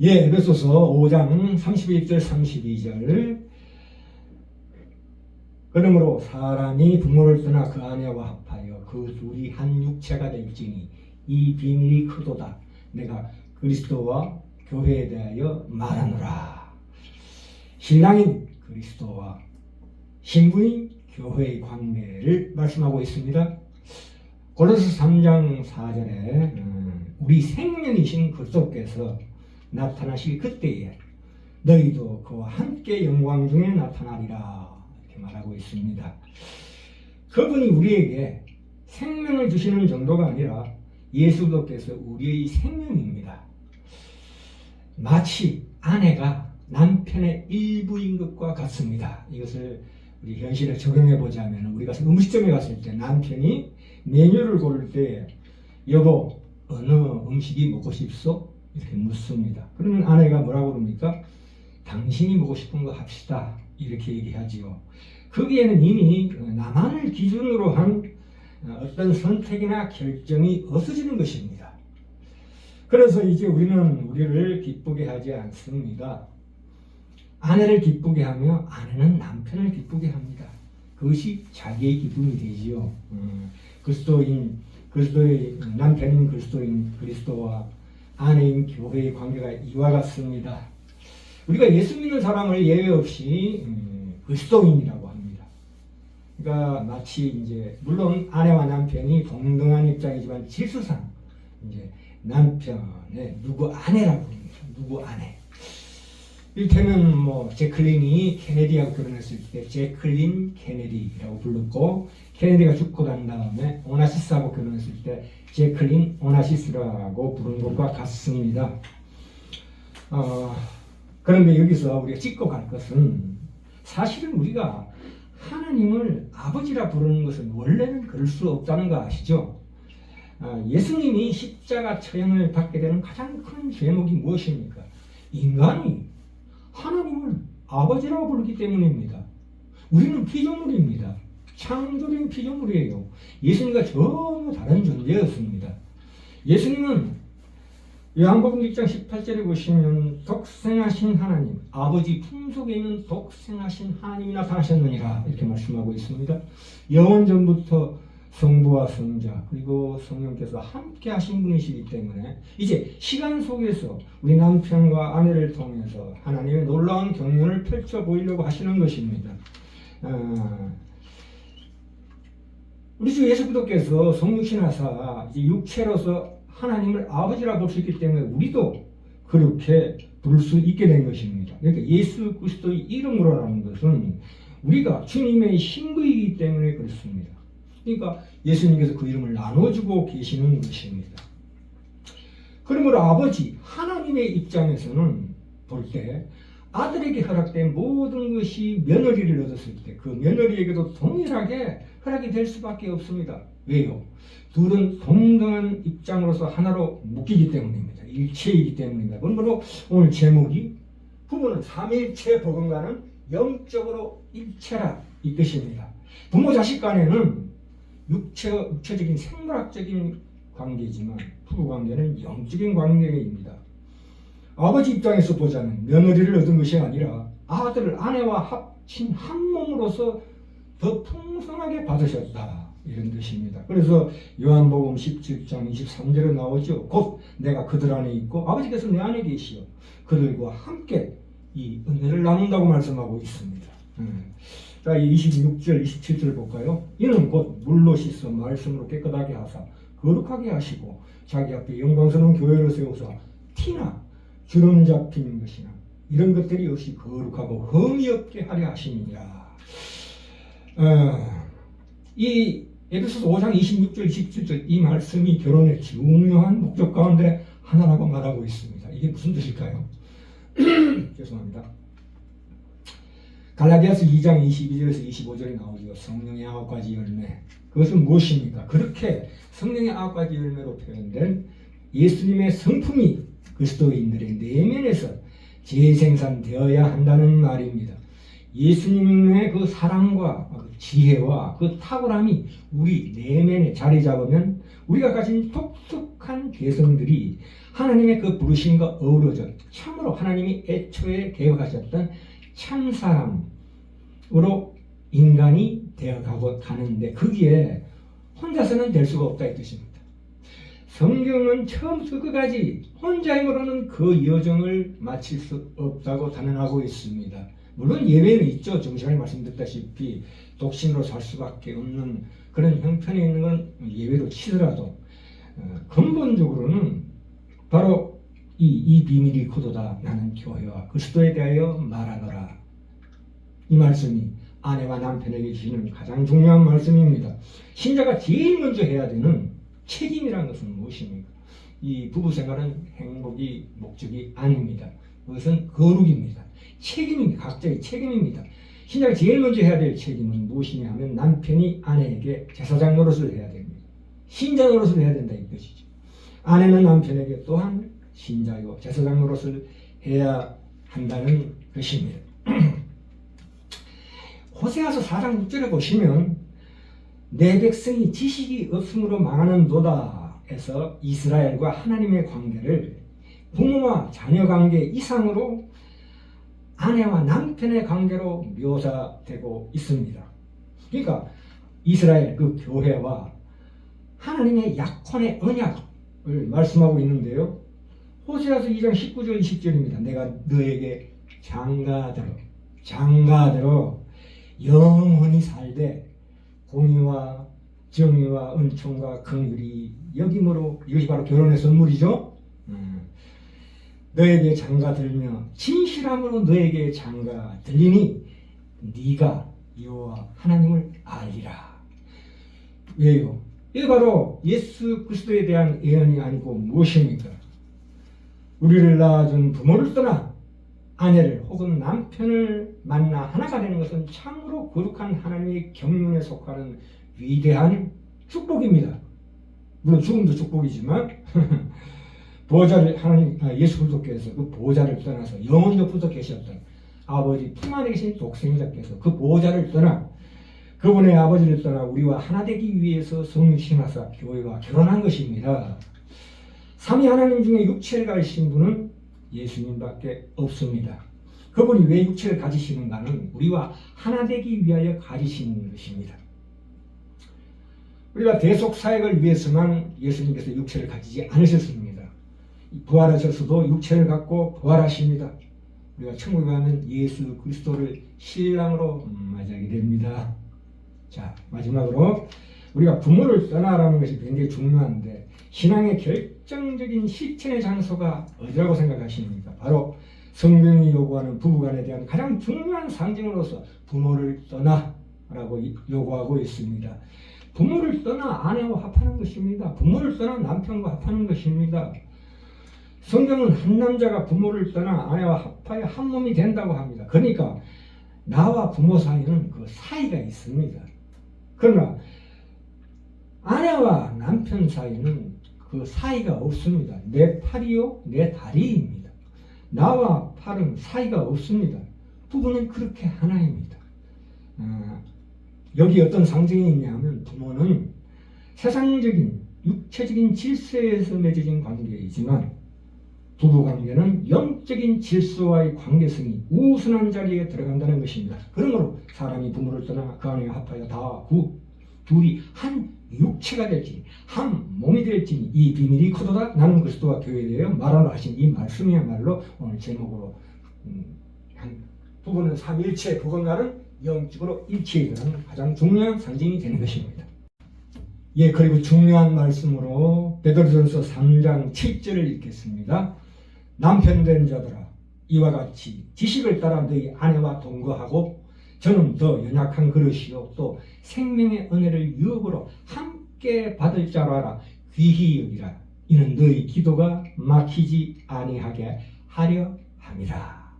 예, 에베소서. 5장 31절 32절. 그러므로 사람이 부모를 떠나 그 아내와 합하여 그 둘이 한 육체가 될지니 이 비밀이 크도다. 내가 그리스도와 교회에 대하여 말하노라. 신랑인 그리스도와 신부인 교회의 관계를 말씀하고 있습니다. 고로스 3장 4절에 음, 우리 생명이신 그리스도께서 나타나실 그때에 너희도 그와 함께 영광 중에 나타나리라 이렇게 말하고 있습니다. 그분이 우리에게 생명을 주시는 정도가 아니라 예수님께서 우리의 생명입니다. 마치 아내가 남편의 일부인 것과 같습니다. 이것을 우리 현실에 적용해 보자면 우리가 음식점에 갔을 때 남편이 메뉴를 고를 때 여보 어느 음식이 먹고 싶소? 이렇게 묻습니다. 그러면 아내가 뭐라고 그럽니까? 당신이 먹고 싶은 거 합시다. 이렇게 얘기하지요. 거기에는 이미 나만을 기준으로 한 어떤 선택이나 결정이 없어지는 것입니다. 그래서 이제 우리는 우리를 기쁘게 하지 않습니다. 아내를 기쁘게 하며 아내는 남편을 기쁘게 합니다. 그것이 자기의 기쁨이 되지요. 음, 그리스도인 그리스도의 남편인 그리스도인 그리스도와 아내인 교회의 관계가 이와 같습니다. 우리가 예수 믿는 사람을 예외 없이 음, 그리스도인이라고 합니다. 그러니까 마치 이제 물론 아내와 남편이 동등한 입장이지만 질서상 이제 남편의 누구 아내라고 합니다. 누구 아내. 이를테면 뭐 제클린이 케네디하고 결혼했을 때 제클린 케네디라고 불렀고 케네디가 죽고 난 다음에 오나시스하고 결혼했을 때 제클린 오나시스라고 부른 것과 같습니다. 어, 그런데 여기서 우리가 짚고 갈 것은 사실은 우리가 하나님을 아버지라 부르는 것은 원래는 그럴 수 없다는 거 아시죠? 아, 예수님이 십자가 처형을 받게 되는 가장 큰 죄목이 무엇입니까? 인간이 하나님을 아버지라고 부르기 때문입니다. 우리는 피조물입니다. 창조된 피조물이에요. 예수님과 전혀 다른 존재였습니다. 예수님은 요한복음 6장 18절에 보시면 독생하신 하나님, 아버지 품속에 있는 독생하신 하나님이 나타나셨느니라 이렇게 말씀하고 있습니다. 영원 전부터 성부와 성자 그리고 성령께서 함께 하신 분이시기 때문에 이제 시간 속에서 우리 남편과 아내를 통해서 하나님의 놀라운 경륜을 펼쳐 보이려고 하시는 것입니다. 아, 우리 주 예수 그리스도께서 성육신하사 육체로서 하나님을 아버지라 볼 수 있기 때문에 우리도 그렇게 부를 수 있게 된 것입니다. 그러니까 예수 그리스도의 이름으로라는 것은 우리가 주님의 신부이기 때문에 그렇습니다. 그러니까 예수님께서 그 이름을 나눠주고 계시는 것입니다. 그러므로 아버지 하나님의 입장에서는 볼 때 아들에게 허락된 모든 것이 며느리를 얻었을 때 그 며느리에게도 동일하게 허락이 될 수밖에 없습니다. 왜요? 둘은 동등한 입장으로서 하나로 묶이기 때문입니다. 일체이기 때문입니다. 그러므로 오늘 제목이 부부는 삼일체 복음과는 영적으로 일체라 이 뜻입니다. 부모 자식 간에는 육체, 육체적인 생물학적인 관계지만 부부 관계는 영적인 관계입니다. 아버지 입장에서 보자면 며느리를 얻은 것이 아니라 아들을 아내와 합친 한 몸으로서 더 풍성하게 받으셨다. 이런 뜻입니다. 그래서 요한복음 17장 23절에 나오죠. 곧 내가 그들 안에 있고 아버지께서 내 안에 계시어 그들과 함께 이 은혜를 나눈다고 말씀하고 있습니다. 음. 자, 26절, 27절 볼까요? 이는 곧 물로 씻어 말씀으로 깨끗하게 하사 거룩하게 하시고 자기 앞에 영광스러운 교회를 세우사 티나 주름 잡힌 것이나 이런 것들이 없이 거룩하고 흠이 없게 하려 하시니라. 어, 이 에베소서 5장 26절, 27절 이 말씀이 결혼의 중요한 목적 가운데 하나라고 말하고 있습니다. 이게 무슨 뜻일까요? 죄송합니다. 갈라디아서 2장 22절에서 25절에 나오죠. 성령의 아홉 가지 열매. 그것은 무엇입니까? 그렇게 성령의 아홉 가지 열매로 표현된 예수님의 성품이 그리스도인들의 내면에서 재생산되어야 한다는 말입니다. 예수님의 그 사랑과 그 지혜와 그 탁월함이 우리 내면에 자리 잡으면 우리가 가진 독특한 개성들이 하나님의 그 부르심과 어우러져 참으로 하나님이 애초에 계획하셨던 참 사람으로 인간이 되어가고 가는데 거기에 혼자서는 될 수가 없다 이 뜻입니다. 성경은 처음부터 끝까지 혼자 힘으로는 그 여정을 마칠 수 없다고 단언하고 있습니다. 물론 예외는 있죠. 좀 전에 말씀드렸다시피 독신으로 살 수밖에 없는 그런 형편이 있는 건 예외로 치더라도 어, 근본적으로는 바로 이, 이 비밀이 코도다 나는 교회와 그리스도에 대하여 말하노라 이 말씀이 아내와 남편에게 주시는 가장 중요한 말씀입니다. 신자가 제일 먼저 해야 되는 책임이라는 것은 무엇입니까? 이 부부 생활은 행복이 목적이 아닙니다. 그것은 거룩입니다. 책임입니다. 각자의 책임입니다. 신자가 제일 먼저 해야 될 책임은 무엇이냐 하면 남편이 아내에게 제사장 노릇을 해야 됩니다. 신자 노릇을 해야 된다 이 뜻이죠. 아내는 남편에게 또한 신자요 제사장 노릇을 해야 한다는 것입니다. 호세아서 4장 6절에 보시면 내 백성이 지식이 없음으로 망하는 도다 해서 이스라엘과 하나님의 관계를 부모와 자녀 관계 이상으로 아내와 남편의 관계로 묘사되고 있습니다. 그러니까 이스라엘 그 교회와 하나님의 약혼의 언약을 말씀하고 있는데요. 호세아서 2장 19절 20절입니다. 내가 너에게 장가들어 장가들어 영원히 살되 공의와 정의와 은총과 긍휼이 여김으로 이것이 바로 결혼의 선물이죠. 음. 너에게 장가 들며 진실함으로 너에게 장가 들리니 네가 여호와 하나님을 알리라. 왜요? 이게 바로 예수 그리스도에 대한 예언이 아니고 무엇입니까? 우리를 낳아준 부모를 떠나 아내를 혹은 남편을 만나 하나가 되는 것은 참으로 거룩한 하나님의 경륜에 속하는 위대한 축복입니다. 물론 죽음도 축복이지만 보호자를 하나님 아, 예수 그리스도께서 그 보호자를 떠나서 영원적부터 계셨던 아버지 품 안에 계신 독생자께서 그 보호자를 떠나 그분의 아버지를 떠나 우리와 하나 되기 위해서 성육신하사 교회와 결혼한 것입니다. 삼위 하나님 중에 육체를 가지신 분은 예수님밖에 없습니다. 그분이 왜 육체를 가지시는가는 우리와 하나 되기 위하여 가지시는 것입니다. 우리가 대속 사역을 위해서만 예수님께서 육체를 가지지 않으셨습니다. 부활하셔서도 육체를 갖고 부활하십니다. 우리가 천국에 가면 예수 그리스도를 신랑으로 맞이하게 됩니다. 자 마지막으로 우리가 부모를 떠나라는 것이 굉장히 중요한데 신앙의 결 정적인 실천의 장소가 어디라고 생각하십니까? 바로 성경이 요구하는 부부간에 대한 가장 중요한 상징으로서 부모를 떠나라고 요구하고 있습니다. 부모를 떠나 아내와 합하는 것입니다. 부모를 떠나 남편과 합하는 것입니다. 성경은 한 남자가 부모를 떠나 아내와 합하여 한 몸이 된다고 합니다. 그러니까 나와 부모 사이는 그 사이가 있습니다. 그러나 아내와 남편 사이는 그 사이가 없습니다. 내 팔이요, 내 다리입니다. 나와 팔은 사이가 없습니다. 부부는 그렇게 하나입니다. 아, 여기 어떤 상징이 있냐면 부모는 세상적인 육체적인 질서에서 맺어진 관계이지만 부부 관계는 영적인 질서와의 관계성이 우선한 자리에 들어간다는 것입니다. 그러므로 사람이 부모를 떠나 그 안에 합하여 다 구, 둘이 한 육체가 될지 한 몸이 될지 이 비밀이 크도다 나는 그리스도와 교회에 대해 말하러 하신 이 말씀이야말로 오늘 제목으로 음, 한 부부는 삼일체 그건가는 영적으로 대한 가장 중요한 상징이 되는 것입니다. 예, 그리고 중요한 말씀으로 베드로전서 3장 7절을 읽겠습니다. 남편 된 자들아 이와 같이 지식을 따라 너희 아내와 동거하고 저는 더 연약한 그릇이요 또 생명의 은혜를 유업으로 함께 받을 자로 알아 귀히 여기라 이는 너희 기도가 막히지 아니하게 하려. 입니다.